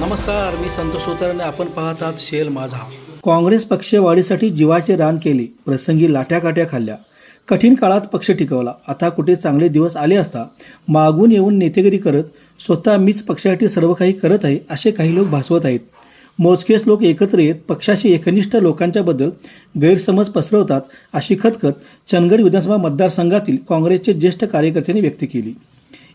नमस्कार मी संतोष सोतर आपण पाहत आहात शेल माझा. काँग्रेस पक्ष वाढीसाठी जीवाचे रान केले प्रसंगी लाट्याकाट्या खाल्ल्या. कठीण काळात पक्ष टिकवला. आता कुठे चांगले दिवस आले असता मागून येऊन नेतेगिरी करत स्वतः मीच पक्षासाठी सर्व काही करत आहे असे काही लोक भासवत आहेत. मोजकेच लोक एकत्र येत पक्षाशी एकनिष्ठ लोकांच्याबद्दल गैरसमज पसरवतात अशी खतखत चंदगड विधानसभा मतदारसंघातील काँग्रेसचे ज्येष्ठ कार्यकर्त्यांनी व्यक्त केली.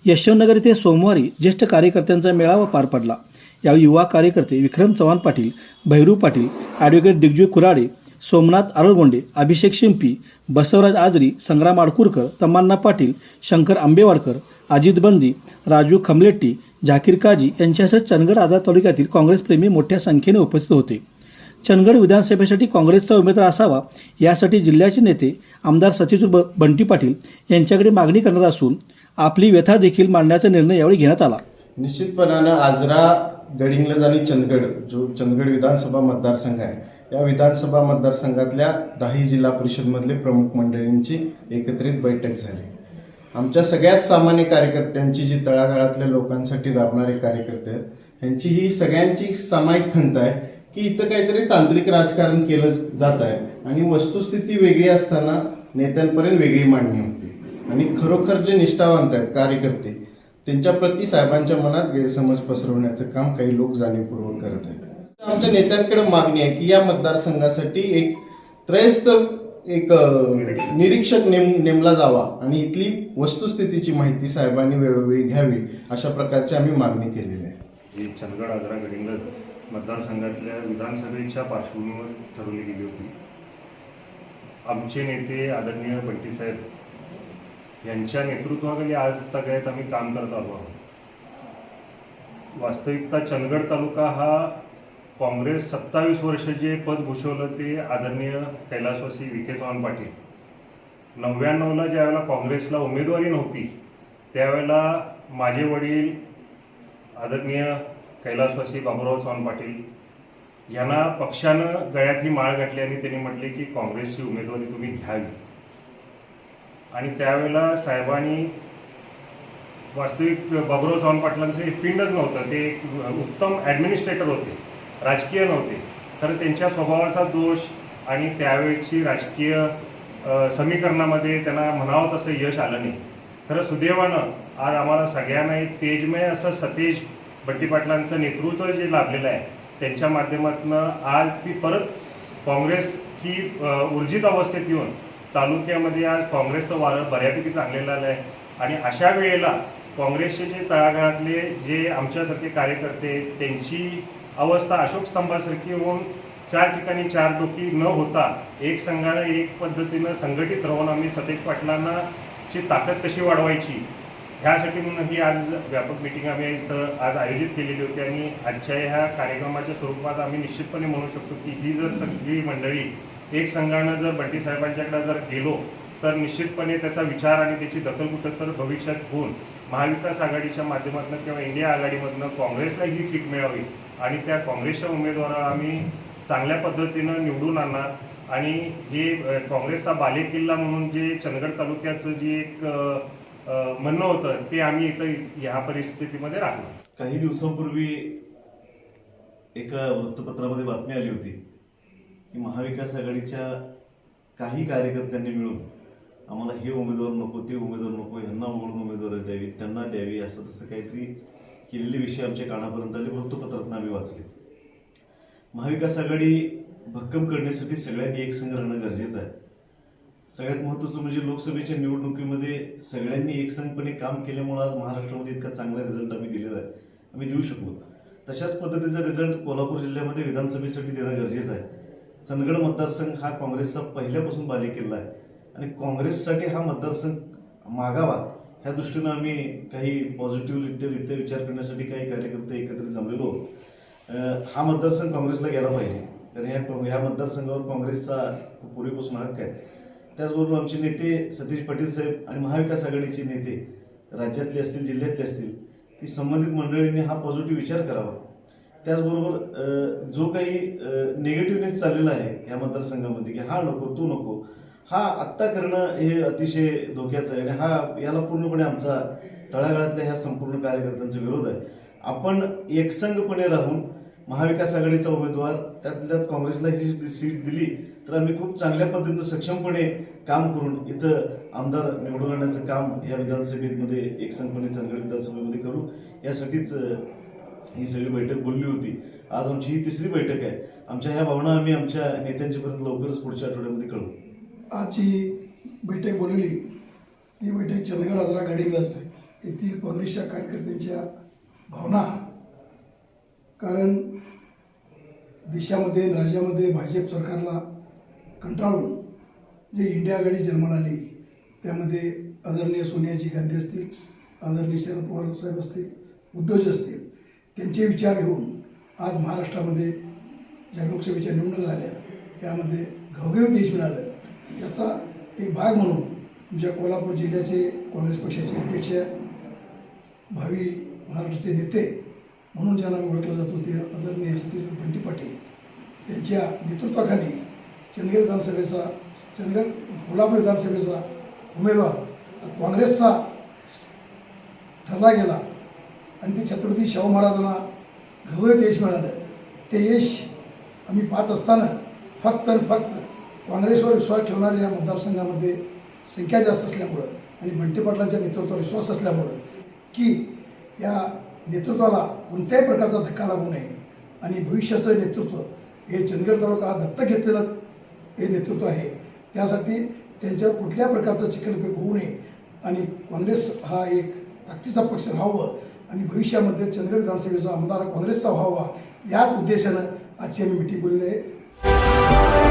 यशवंतनगर येथे सोमवारी ज्येष्ठ कार्यकर्त्यांचा मेळावा पार पडला. यावेळी युवा कार्यकर्ते विक्रम चव्हाण पाटील भैरू पाटील ॲडव्होकेट दिग्जय कुराडे सोमनाथ आरळगोंडे अभिषेक शिंपी बसवराज आजरी संग्राम आडकुरकर तम्मान्ना पाटील शंकर आंबेवाडकर अजित बंदी राजू खमलेट्टी झाकीर काजी यांच्यासह चंदगड आझाद तालुक्यातील काँग्रेसप्रेमी मोठ्या संख्येने उपस्थित होते. चंदगड विधानसभेसाठी काँग्रेसचा उमेदवार असावा यासाठी जिल्ह्याचे नेते आमदार सचिव ब बंटी पाटील यांच्याकडे मागणी करणार असून आपली व्यथा देखील मांडण्याचा निर्णय यावेळी घेण्यात आला. निश्चितपणानं आजरा गडिंग्लज आणि चंदगड जो चंदगड विधानसभा मतदारसंघ आहे. या विधानसभा मतदारसंघातल्या दहाही जिल्हा परिषदमधले प्रमुख मंडळींची एकत्रित बैठक झाली. आमच्या सगळ्यात सामान्य कार्यकर्त्यांची जी तळागाळातल्या लोकांसाठी राबणारे कार्यकर्ते आहेत ह्यांची ही सगळ्यांची सामायिक खंत आहे की इथं काहीतरी तांत्रिक राजकारण केलं जात आहे आणि वस्तुस्थिती वेगळी असताना नेत्यांपर्यंत वेगळी मांडणी होती. आणि खरोखर जे निष्ठावंत आहेत कार्यकर्ते त्यांच्याप्रती साहेबांच्या मनात गैरसमज पसरवण्याचं काम काही लोक जाणीवपूर्वक करत आहेत. आमच्या नेत्यांकडे मागणी आहे की या मतदारसंघासाठी एक त्रयस्थ एक निरीक्षक नेम नेमला जावा आणि इथली वस्तुस्थितीची माहिती साहेबांनी वेळोवेळी घ्यावी अशा प्रकारची आम्ही मागणी केलेली आहे. चंदगड आग्रा गडिंग्लज मतदारसंघातल्या विधानसभेच्या पार्श्वभूमीवर ठरवली गेली होती. आमचे नेते आदरणीय बंटी साहेब यांच्या नेतृत्वाखाली आज तगायत आम्ही काम करत आलो आहोत. वास्तविकता चंदगड तालुका हा काँग्रेस सत्तावीस वर्ष जे पद भूषवलं ते आदरणीय कैलासवासी विखे चव्हाण पाटील. नव्याण्णवला ज्यावेळेला काँग्रेसला उमेदवारी नव्हती त्यावेळेला माझे वडील आदरणीय कैलासवासी बाबूराव चव्हाण पाटील यांना पक्षानं गळ्यातली माळ घातली आणि त्यांनी म्हटले की काँग्रेसची उमेदवारी तुम्ही घ्यावी. आणि त्यावेळेला साहेबांनी वास्तविक बाबुराव चव्हाण पाटलांचं हे पिंडच नव्हतं. ते एक उत्तम ॲडमिनिस्ट्रेटर होते राजकीय नव्हते. तर त्यांच्या स्वभावाचा दोष आणि त्यावेळची राजकीय समीकरणामध्ये त्यांना म्हणावं तसं यश आलं नाही. खरं सुदैवानं आज आम्हाला सगळ्यांना एक तेजमय असं सतेज बट्टी पाटलांचं नेतृत्व जे लाभलेलं आहे त्यांच्या माध्यमातून आज ती परत काँग्रेस ही ऊर्जित अवस्थेत येऊन तालुक्यामध्ये आज काँग्रेसचं वारं बऱ्यापैकी चांगलेलं आलं आहे. आणि अशा वेळेला काँग्रेसचे जे तळागाळातले जे आमच्यासारखे कार्यकर्ते त्यांची अवस्था अशोक स्तंभासारखी होऊन चार ठिकाणी चार डोकी न होता एक संघानं एक पद्धतीनं संघटित राहून आम्ही सतेज पाटलांना ची ताकद कशी वाढवायची ह्यासाठी म्हणून ही आज व्यापक मिटिंग आम्ही इथं आज आयोजित केलेली होती. आणि आजच्या ह्या कार्यक्रमाच्या स्वरूपात आम्ही निश्चितपणे म्हणू शकतो की ही जर सगळी मंडळी एक संघानं जर बंटी साहेबांच्याकडे जर गेलो तर निश्चितपणे त्याचा विचार आणि त्याची दखल कुठं तर भविष्यात होऊन महाविकास आघाडीच्या माध्यमातून किंवा इंडिया आघाडीमधनं काँग्रेसला ही सीट मिळावी आणि त्या काँग्रेसच्या उमेदवाराला आम्ही चांगल्या पद्धतीनं निवडून आणणार. आणि हे काँग्रेसचा बालेकिल्ला म्हणून जे चंदगड तालुक्याचं जे एक म्हणणं होतं ते आम्ही इथं ह्या परिस्थितीमध्ये राहणार. काही दिवसांपूर्वी एका वृत्तपत्रामध्ये बातमी आली होती. की महाविकास आघाडीच्या काही कार्यकर्त्यांनी मिळून आम्हाला हे उमेदवार नको ते उमेदवार नको यांना वगळून उमेदवार द्यावी त्यांना द्यावी असं तसं काहीतरी केलेले विषय आमच्या कानापर्यंत आले. वृत्तपत्रातून आम्ही वाचले. महाविकास आघाडी भक्कम करण्यासाठी सगळ्यांनी एकसंघ राहणं गरजेचं आहे. सगळ्यात महत्त्वाचं म्हणजे लोकसभेच्या निवडणुकीमध्ये सगळ्यांनी एकसंघपणे काम केल्यामुळे आज महाराष्ट्रामध्ये इतका चांगला रिझल्ट आम्ही दिलेला आहे. आम्ही देऊ शकलो. तशाच पद्धतीचा रिझल्ट कोल्हापूर जिल्ह्यामध्ये विधानसभेसाठी देणं गरजेचं आहे. चंदगड मतदारसंघ हा काँग्रेसचा पहिल्यापासून बालेकिल्ला आहे. आणि काँग्रेससाठी हा मतदारसंघ मागावा ह्या दृष्टीनं आम्ही काही पॉझिटिव्हरित्या विचार करण्यासाठी काही कार्यकर्ते एकत्रित जमलेलो हा मतदारसंघ काँग्रेसला गेला पाहिजे. कारण ह्या ह्या मतदारसंघावर काँग्रेसचा पूर्वीपासून हक्क आहे. त्याचबरोबर आमचे नेते सतीश पाटील साहेब आणि महाविकास आघाडीचे नेते राज्यातले असतील जिल्ह्यातले असतील ती संबंधित मंडळींनी हा पॉझिटिव्ह विचार करावा. त्याचबरोबर जो काही निगेटिव्हनेस चाललेला आहे या मतदारसंघामध्ये की हा नको तो नको हा आत्ता करणं हे अतिशय धोक्याचं आहे आणि हा याला पूर्णपणे आमचा तळागाळातल्या ह्या संपूर्ण कार्यकर्त्यांचा विरोध आहे. आपण एकसंघपणे राहून महाविकास आघाडीचा उमेदवार त्यातल्या त्यात काँग्रेसला ही सीट दिली तर आम्ही खूप चांगल्या पद्धतीनं सक्षमपणे काम करून इथं आमदार निवडून आणण्याचं काम या विधानसभेमध्ये एकसंघपणे चांगल्या विधानसभेमध्ये करू. यासाठीच ही सगळी बैठक बोलली होती. आज आमची ही तिसरी बैठक आहे. आमच्या ह्या भावना आम्ही आमच्या नेत्यांच्यापर्यंत लवकरच पुढच्या आठवड्यामध्ये कळवू. आज बैठक बोलवली ती बैठक चंदगड आजरा गाडीलाच येथील काँग्रेसच्या कार्यकर्त्यांच्या भावना. कारण देशामध्ये राज्यामध्ये भाजप सरकारला कंटाळून जे इंडिया आघाडी जन्माला आली त्यामध्ये आदरणीय सोनियाजी गांधी असतील आदरणीय शरद पवार साहेब असतील उद्धवजी असतील त्यांचे विचार घेऊन आज महाराष्ट्रामध्ये ज्या लोकसभेच्या निवडणुका झाल्या त्यामध्ये घवघवीत देश मिळालं. त्याचा एक भाग म्हणून तुमच्या कोल्हापूर जिल्ह्याचे काँग्रेस पक्षाचे अध्यक्ष भावी महाराष्ट्राचे नेते म्हणून ज्यांना मी ओळखलं जातो ते आदरणीय असतील बंटी पाटील यांच्या नेतृत्वाखाली चंदगड विधानसभेचा चंदगड कोल्हापूर विधानसभेचा उमेदवार काँग्रेसचा ठरला गेला. आणि ते छत्रपती शाहू महाराजांना घवळत यश मिळालं. ते यश आम्ही पाहत असताना फक्त आणि फक्त काँग्रेसवर विश्वास ठेवणाऱ्या या मतदारसंघामध्ये संख्या जास्त असल्यामुळं आणि बंटी पाटलांच्या नेतृत्वावर विश्वास असल्यामुळं की या नेतृत्वाला कोणत्याही प्रकारचा धक्का लागू नये आणि भविष्याचं नेतृत्व हे चंदगड तालुका हा दत्तक घेतलेलं हे नेतृत्व आहे. त्यासाठी त्यांच्यावर कुठल्या प्रकारचं चिकलपेक होऊ नये आणि काँग्रेस हा एक ताकदीचा पक्ष राहावं आणि भविष्यामध्ये चंद्रगड विधानसभेचा आमदार काँग्रेसचा व्हावा याच उद्देशानं आजची आम्ही मिटिंग बोलली आहे.